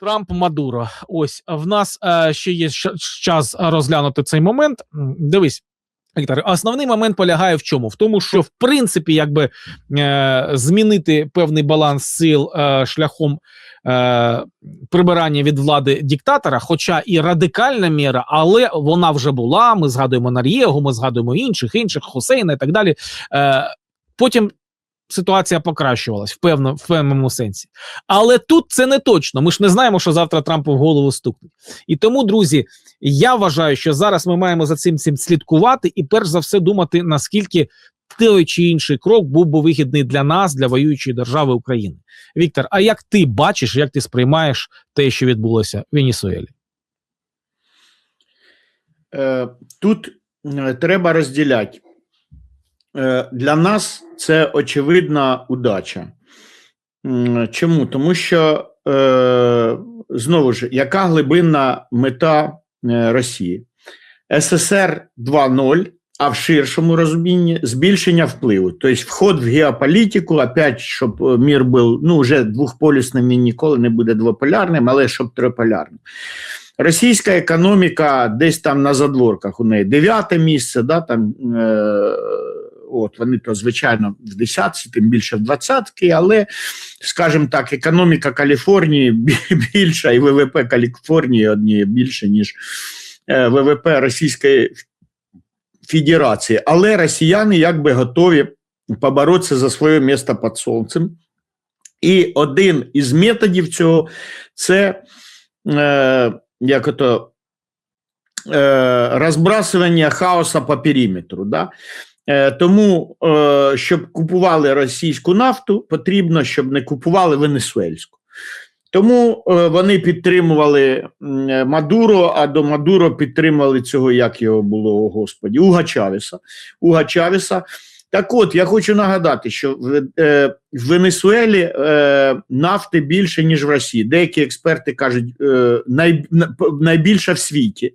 Трамп Мадуро. Ось в нас е, ще є час розглянути цей момент. Дивись. Віктор, основний момент полягає в чому? В тому, що в принципі, якби е, змінити певний баланс сил е, шляхом е, прибирання від влади диктатора, хоча і радикальна міра, але вона вже була. Ми згадуємо Нар'єгу, ми згадуємо інших, інших Хусейна і так далі. Е, потім ситуація покращувалась в певно, в певному сенсі. Але тут це не точно. Ми ж не знаємо, що завтра Трампу в голову стукнуть. І тому, друзі, я вважаю, що зараз ми маємо за цим цим слідкувати і перш за все думати, наскільки той чи інший крок був би вигідний для нас, для воюючої держави України. Віктор, а як ти бачиш, як ти сприймаєш те, що відбулося в Венесуелі? Е, Тут е, треба розділяти. Е, Для нас це очевидна удача. Чому? Тому що е, знову ж, яка глибинна мета е, Росії? СССР 2.0, а в ширшому розумінні збільшення впливу. Тобто вход в геополітику, опять, щоб мір був ну, вже двохполюсним він ніколи не буде двополярним, але щоб триполярним. Російська економіка десь там на задворках у неї дев'яте місце, да, там, е, от, вони то, звичайно, в десятці, тим більше в двадцятки, але, скажімо так, економіка Каліфорнії більша, і ВВП Каліфорнії однієї більше, ніж е, ВВП Російської Федерації. Але росіяни якби готові поборотися за своє місце під сонцем. І один із методів цього це е, як ото, е, розбрасування хаоса по периметру. Да? Е, тому, е, щоб купували російську нафту, потрібно, щоб не купували венесуельську. Тому е, вони підтримували Мадуро, а до Мадуро підтримували цього, як його було, Господі, Уга Чавеса. Уга Чавеса. Так от, я хочу нагадати, що в, Венесуелі нафти більше, ніж в Росії. Деякі експерти кажуть, е, най, найбільша в світі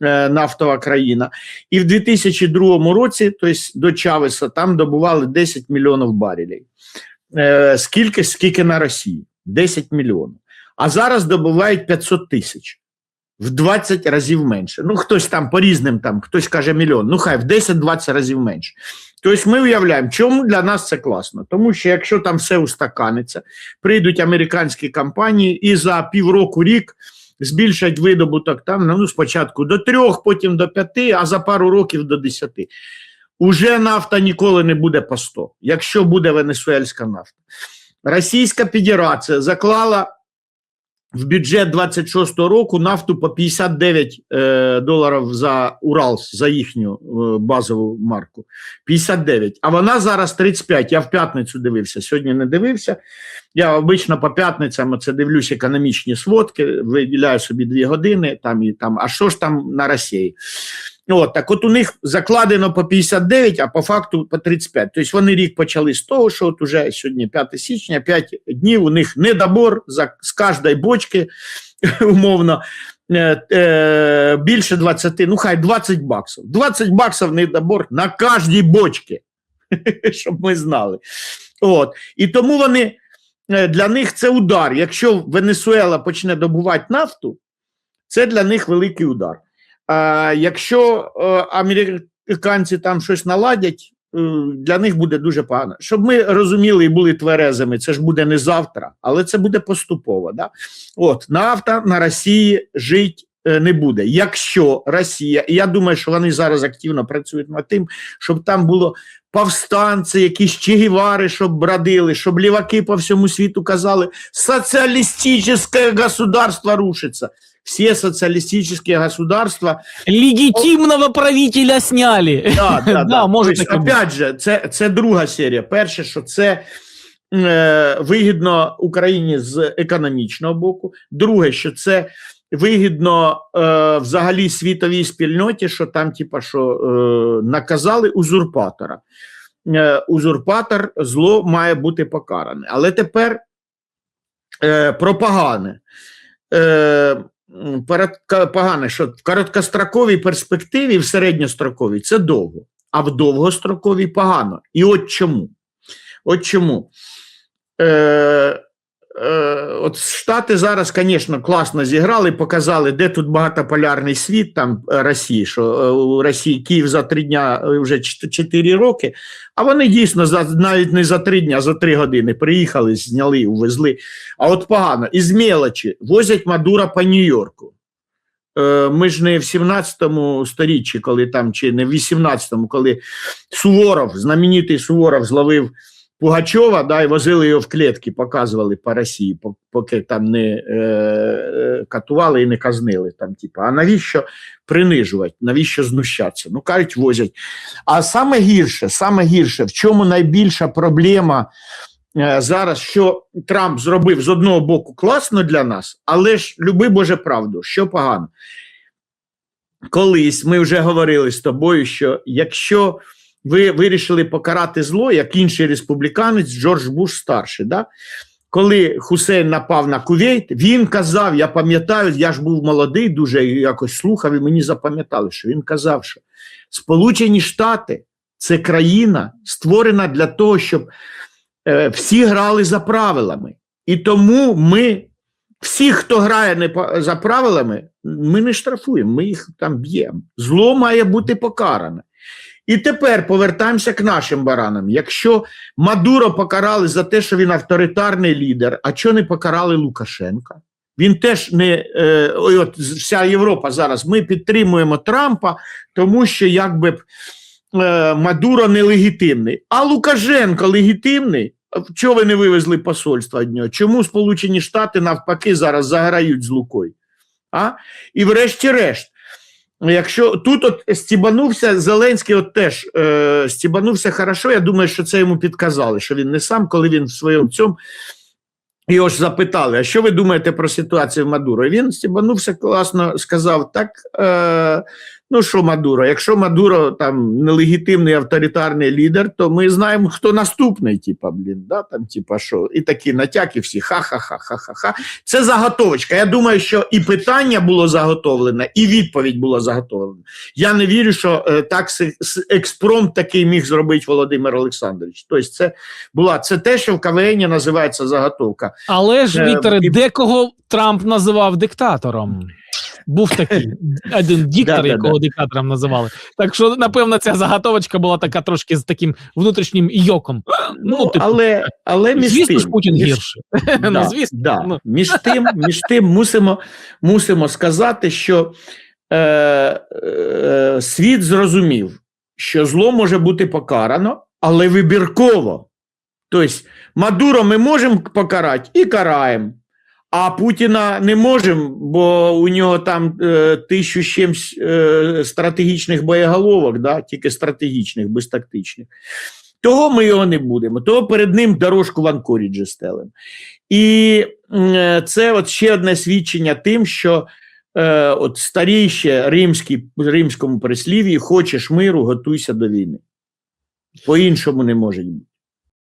нафтова країна. І в 2002 році, тобто до Чавеса, там добували 10 мільйонів барелів. Е, скільки, скільки на Росії? 10 мільйонів. А зараз добувають 500 тисяч. В 20 разів менше. Ну, хтось там по різним, там, хтось каже мільйон, ну хай в 10-20 разів менше. Тобто ми уявляємо, чому для нас це класно? Тому що якщо там все устаканиться, прийдуть американські компанії і за півроку рік збільшать видобуток там ну, спочатку до трьох, потім до п'яти, а за пару років до десяти. Уже нафта ніколи не буде по 100, якщо буде венесуельська нафта. Російська Федерація заклала в бюджет 26-го року нафту по 59 е, доларів за Уралс, за їхню е, базову марку. 59. А вона зараз 35. Я в п'ятницю дивився, сьогодні не дивився. Я обично по п'ятницям це дивлюсь економічні сводки, виділяю собі дві години, там і там, а що ж там на Росії? От, так от у них закладено по 59, а по факту по 35. Тобто вони рік почали з того, що от уже сьогодні 5 січня, 5 днів у них недобор за, з кожної бочки, умовно, е, е, більше 20, ну хай 20 баксів. 20 баксів недобор на кожній бочці, щоб ми знали. От. І тому вони, е, для них це удар. Якщо Венесуела почне добувати нафту, це для них великий удар. Якщо е, американці там щось наладять, е, для них буде дуже погано. Щоб ми розуміли і були тверезими, це ж буде не завтра, але це буде поступово. Да? От нафта на Росії жить е, не буде. Якщо Росія, і я думаю, що вони зараз активно працюють над тим, щоб там було повстанці, якісь чигівари, щоб бродили, щоб ліваки по всьому світу казали, соціалістичне государство рушиться. Всі соціалістичні государства Легітимного правителя сняли. Да, да, Да, да. може Тобто, опять же, це, це друга серія. Перше, що це е, вигідно Україні з економічного боку. Друге, що це вигідно е, взагалі світовій спільноті, що там, типа, що е, наказали узурпатора. Е, узурпатор зло має бути покараний. Але тепер е, про погане. Е, погане, що в короткостроковій перспективі, в середньостроковій це довго, а в довгостроковій погано. І от чому. От чому. Е, от Штати зараз, звісно, класно зіграли, показали, де тут багатополярний світ там е, Росії, що е, у Росії Київ за три дня е, вже 4 роки, а вони дійсно за, навіть не за три дня, а за три години приїхали, зняли, увезли. А от погано, із мелочі возять Мадура по Нью-Йорку. Е, Ми ж не в 17 сторіччі, коли там, чи не в 18-му, коли Суворов, знаменитий Суворов, зловив Пугачова, да, і возили його в клітки, показували по Росії, по- поки там не е, е, катували і не казнили. Там, типу, а навіщо принижувати, навіщо знущатися? Ну, кажуть, возять. А саме гірше, саме гірше, в чому найбільша проблема е, зараз, що Трамп зробив з одного боку класно для нас, але ж люби Боже правду, що погано. Колись ми вже говорили з тобою, що якщо ви вирішили покарати зло, як інший республіканець Джордж Буш старший, да? коли Хусейн напав на Кувейт, він казав, я пам'ятаю, я ж був молодий, дуже якось слухав, і мені запам'ятали, що він казав, що Сполучені Штати це країна, створена для того, щоб е, всі грали за правилами. І тому ми, всі, хто грає не по- за правилами, ми не штрафуємо, ми їх там б'ємо. Зло має бути покаране. І тепер повертаємося к нашим баранам. Якщо Мадуро покарали за те, що він авторитарний лідер, а чого не покарали Лукашенка? Він теж не е, ой, от вся Європа зараз. Ми підтримуємо Трампа, тому що якби б, е, Мадуро нелегітимний. А Лукашенко легітимний. Чого ви не вивезли посольства від нього? Чому Сполучені Штати навпаки зараз заграють з Лукою? А? І врешті-решт, якщо тут от стібанувся Зеленський, от теж е, стібанувся хорошо, я думаю, що це йому підказали, що він не сам, коли він в своєму цьому. Його ж запитали, а що ви думаєте про ситуацію в Мадуро? Він стібанувся класно, сказав: так, е, ну що Мадуро, якщо Мадуро там нелегітимний авторитарний лідер, то ми знаємо, хто наступний, типа, блін, да, там, типа, що, і такі натяки всі ха-ха-ха-ха-ха-ха. Це заготовочка. Я думаю, що і питання було заготовлене, і відповідь була заготовлена. Я не вірю, що е, так с- с- експромт такий міг зробити Володимир Олександрович. Тобто, це була це те, що в КВН називається заготовка. Але ж, Е, і- декого Трамп називав диктатором. Був такий один диктор, якого диктатором називали. Так що, напевно, ця заготовочка була така трошки з таким внутрішнім йоком. Ну, Ну, типу, але, але між звісно ж, тим, Путін між- гірше. Да, Ну, звісно. да. ну. Між тим, між тим мусимо, мусимо сказати, що е, е, світ зрозумів, що зло може бути покарано, але вибірково. Тобто, Мадуро ми можемо покарати і караємо. А Путіна не можемо, бо у нього там е, тисячу чимсь е, стратегічних боєголовок, да? тільки стратегічних, без тактичних. Того ми його не будемо, того перед ним дорожку в Анкоріджі стелимо. І е, це от ще одне свідчення тим, що е, от старі ще римському прислів'ї хочеш миру, готуйся до війни. По-іншому не може бути.